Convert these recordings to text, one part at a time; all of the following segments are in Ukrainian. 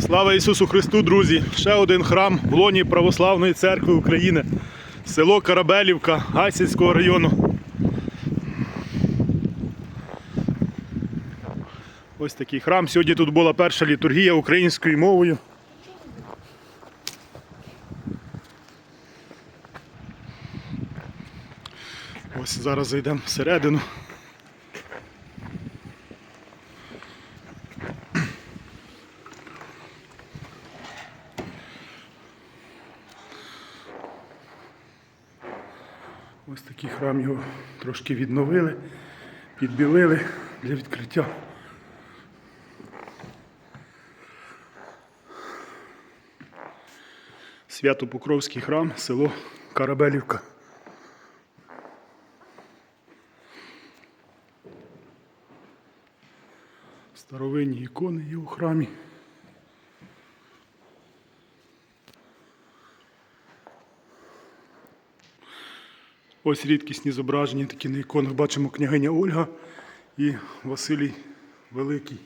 Слава Ісусу Христу, друзі! Ще один храм в лоні Православної церкви України, село Карабелівка Гайсинського району. Ось такий храм. Сьогодні тут була перша літургія українською мовою. Ось зараз зайдемо всередину. Ось такий храм його трошки відновили, підбілили для відкриття. Свято-Покровський храм, село Карабелівка. Старовинні ікони є у храмі. Ось рідкісні зображення, такі на іконах бачимо княгиня Ольга і Василій Великий.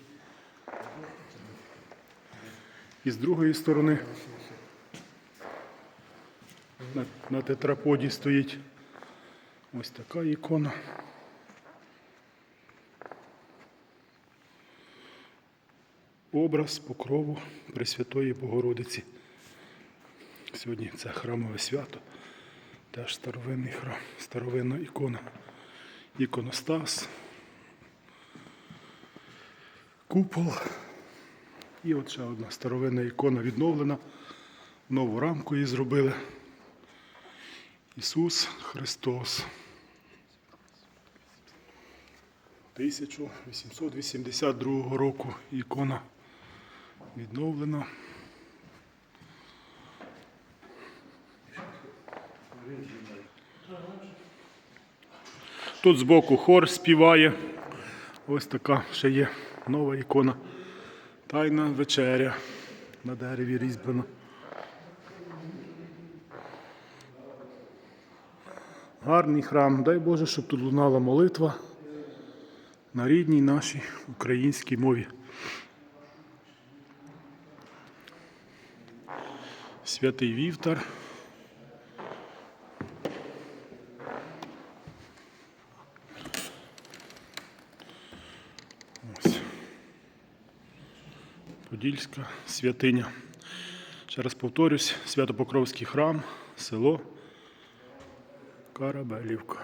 І з другої сторони на, на тетраподі стоїть ось така ікона. Образ покрову Пресвятої Богородиці. Сьогодні це храмове свято. Теж старовинний храм, старовинна ікона. Іконостас. Купол. І от ще одна старовинна ікона відновлена. Нову рамку її зробили. Ісус Христос. 1882 року ікона відновлена. Тут збоку хор співає. Ось така ще є нова ікона. Тайна вечеря на дереві різьблена. Гарний храм. Дай Боже, щоб тут лунала молитва на рідній нашій українській мові. Святий Вівтар. Подільська святиня. Ще раз повторюсь, Свято-Покровський храм, село Карабелівка.